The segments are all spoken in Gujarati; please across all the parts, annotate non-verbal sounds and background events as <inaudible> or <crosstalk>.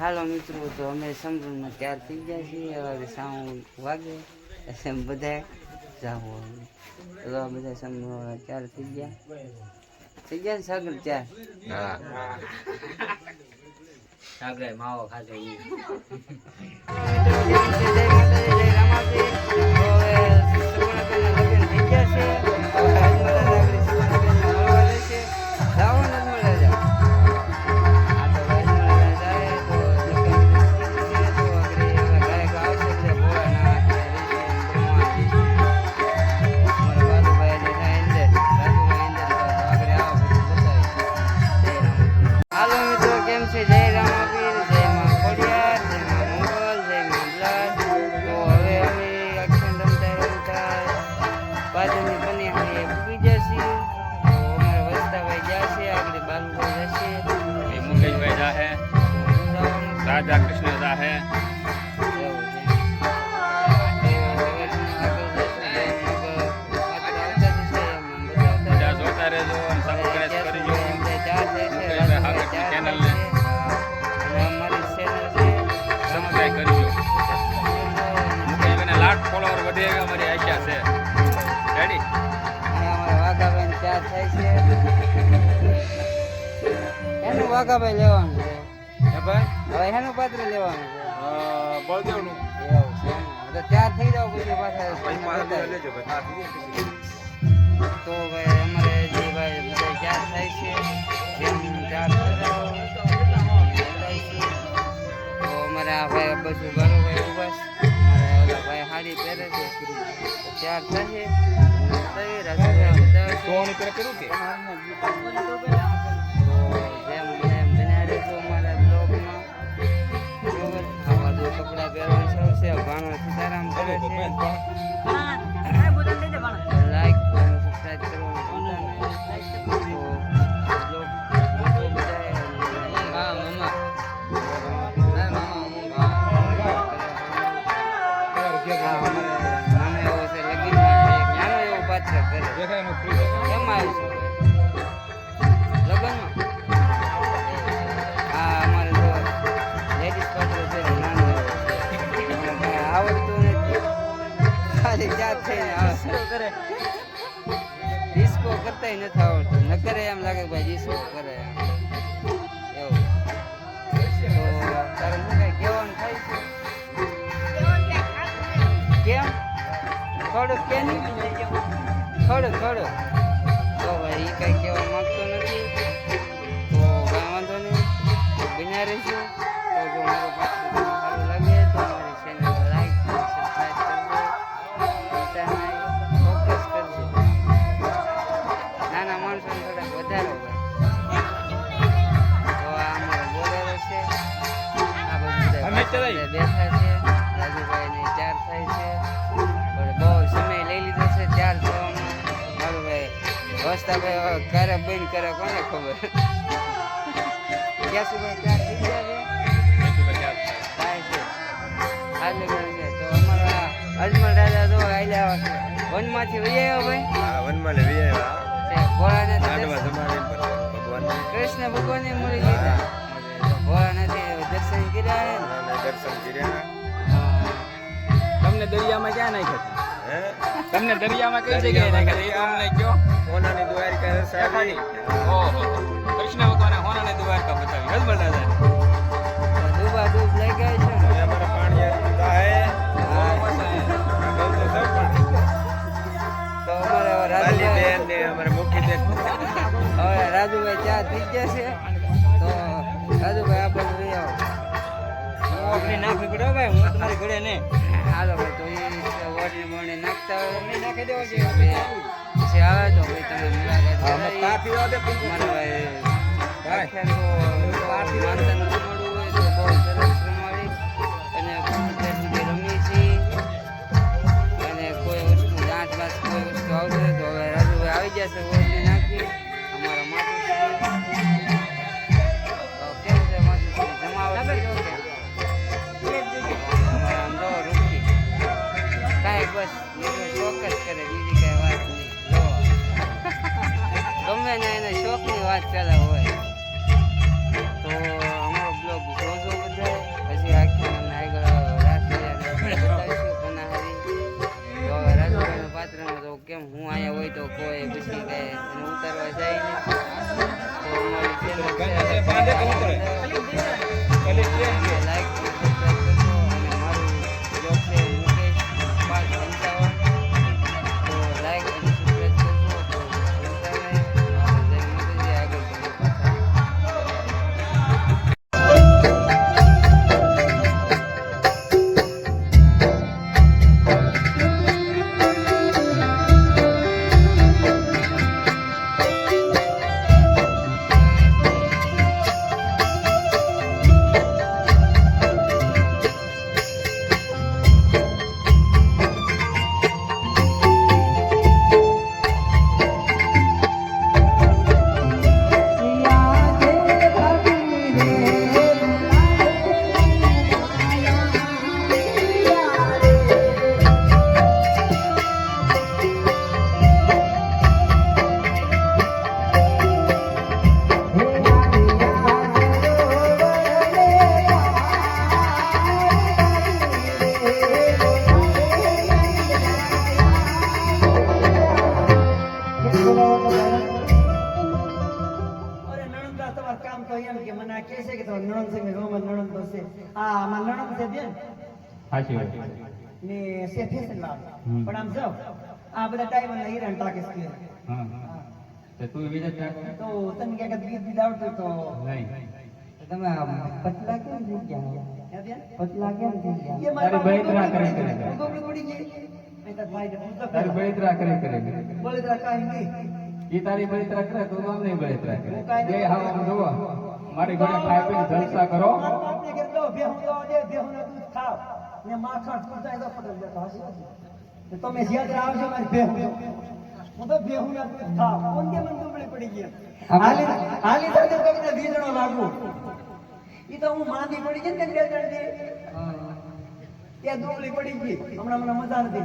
હાલો મિત્રો તો અમે સમજણમાં તૈયાર થઈ ગયા છીએ. હવે સાઉન્ડ વાગે એમ બધા જાઓ તો બધા સમજણ તૈયાર થઈ ગયા. થઈ ગયા ને સાગર ચાર? સાગર માવો ખાધો ઈ. વાઘાભાઈ લેવાનું છે. હવે એનું પાત્ર લેવાનું બળદેવનું. છે એવું છે ત્યાર થઈ જાવ પછી પાછા. તો ભાઈ અમારે જે ભાઈ બધા ચાર થાય છે જેમ. તો અમારે આ ભાઈ બસુ બારો ભાઈ ઓલા ભાઈ હાડી પહેરે છે તો થશે સોનું કર્યું કે? છે સીતારામ કરે છે. કરે. ડિસ્કો કરતાય નથી આવડતું. ન કરે એમ લાગે ભાઈ ડિસ્કો કરે એવું. તો તારે શું કાંઈ થાય કેમ? થોડુંક કે નહીં? થોડુંક થોડુંક તો ભાઈ એ કઈ કહેવા માંગતો બેઠા છે રાજુભાઈ ચાર થાય છે. પણ બહુ સમય લઈ લીધો છે ચાર થવામાં મારું ભાઈ વસ્તાભાઈ બંધ કરે કોને ખબર? ક્યાં ચાર થઈ ગયા છે? થાય. થાય છે. હાલે તો અમારા અજમલ રાજા તો આવ્યા છે. વનમાંથી વહી આવ્યો ભાઈ? વનમાં ભગવાનને. કૃષ્ણ ભગવાનને મળી ભોળાનાથે દર્શન કર્યા દર્શન કર્યા તમને દરિયામાં ક્યાં નાખ્યા તમને દરિયામાં કઈ જગ્યાએ નાખ્યા અમને કયો સોનાની દ્વારિકા રસાડી ઓહો કૃષ્ણ ભગવાને હોનાની દ્વારકા બતાવી હજ તો ડૂબા ડૂબ લઈ ગયા છે અમારા પાણી. તો અમારે રાજુભાઈ ને અમારા મુખી બેન હવે રાજુભાઈ ચા થઈ ગયા છે રાજુભાઈ આ બાજુ લઈ આવો. આપણે ના ફીકડો ભાઈ હું તમારી ઘરે ને. હાલો ભાઈ તો એ વોટની બોટની નાખતા હોય. અમે નાખી દેવો છે પછી આવે તો ભાઈ તમે મુલાકાત કરાવી. કાફી વાદે મારા ભાઈ ભાઈ તો માનતાનું રમાડવું હોય તો બહુ સરસ રમાડી. બસ જ કરે બીજી કઈ વાત નહીં. ગમે ને એને શોખની વાત ચાલે હોય. હમ. પણ આમ જાવ આ બધા ટાઈમ નહીં હીરા કે છે હા તો તું વિદેશ રાખ તો તને ક્યાંક ગીત ગીત આવડતું તો નહીં. તમે પતલા કેમ થઈ ગયા? પતલા કેમ થઈ ગયા? મારી તારી પાસે કરે કરે. ગોબડી પડી ગઈ. અહીં તાર ભાઈને પૂછતો તારી ખરો. કરે કરે બળતરા કાંઈ નહીં. એ તારી બળતરા કરે તો આમ નહીં બળતરા કરે. હું નહીં હાવ આમ જોવો મારી ઘરે ખાઈ પીને જલસા કરો. મારા બાપને ઘેર દો, ભેહું દો, દે, ભેહુંનું દૂધ ખાવ. ને માખણ પૂરતા તો વાત છે. ને તમે જ્યાં ત્યાં આવજો મારે ભેહું. હું તો ભેહુંના દૂધ થા કોણ કે મને દુબળી પડી ગયા? હાલી હાલી તો કવિતા વીજળો લાગુ. એ તો હું માંદી પડી ગઈ ને બે ત્રણ દી. ત્યાં દુબળી પડી ગઈ. હમણાં મને મજા નથી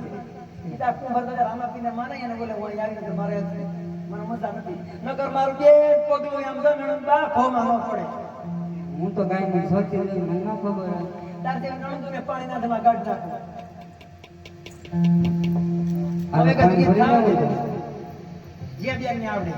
ઈ તો બધા રામાપીને માને એને બોલે હું આવી તો મારે મને મજા નથી. નકર મારું બે પગલું એમ જમણું બા માં પડે. હું તો કાંઈ સોચ્યું મને ન ખબર તાર તે નણંદોને પાણી ના ગાઢ નાખો હવે કદી. જે બેન ને <laughs> આવડે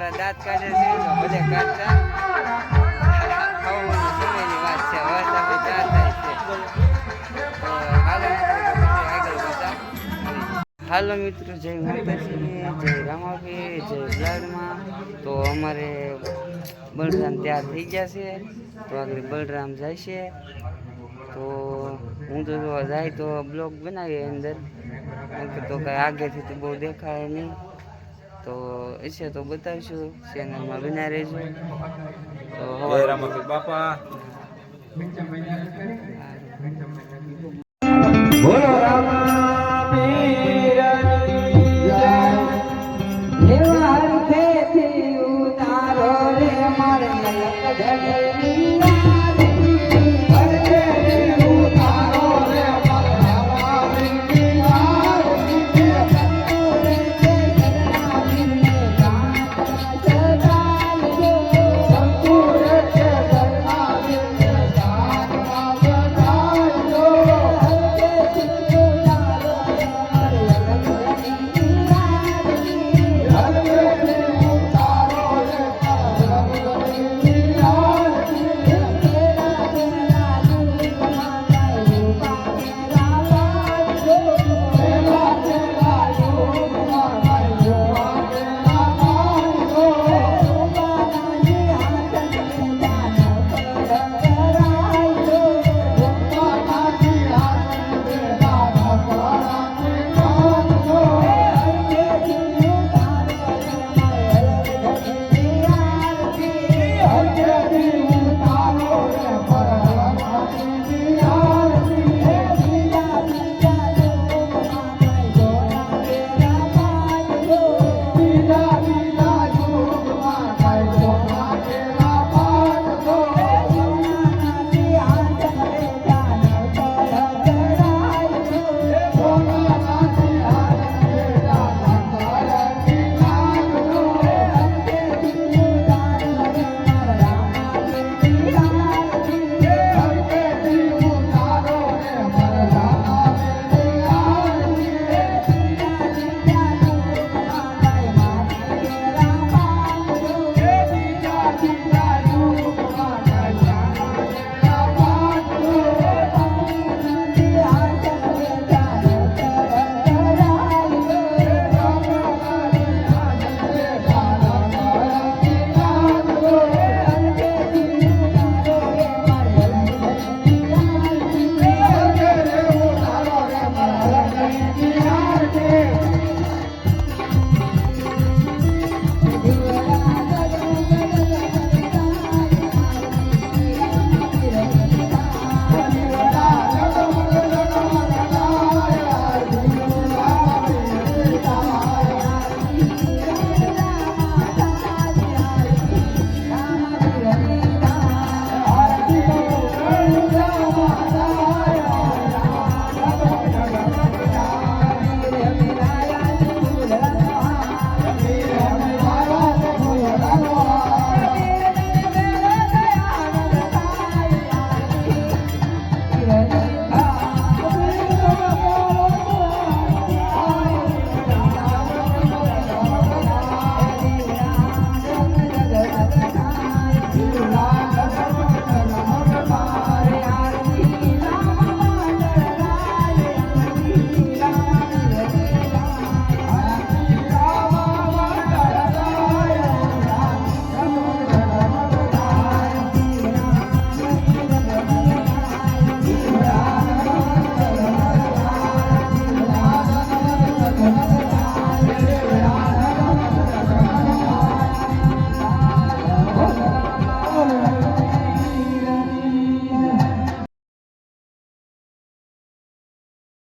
અમારા દાંત કાઢે છે, તો કાઢતા. વાત છે, હવે થાય છે. હાલો હાલો મિત્રો, જય માતાજી, જય રામાભી જય બ્લડમાં તો અમારે બળરામ તૈયાર થઈ ગયા છે, તો આગળ બળરામ જાય છે. તો હું તો જાય તો બ્લોગ બનાવીએ અંદર. તો કાંઈ આગળથી તો બહુ દેખાય નહીં. તો છે તો બતાવીશું ચેનલમાં બિના રહેજો. તો બાપા.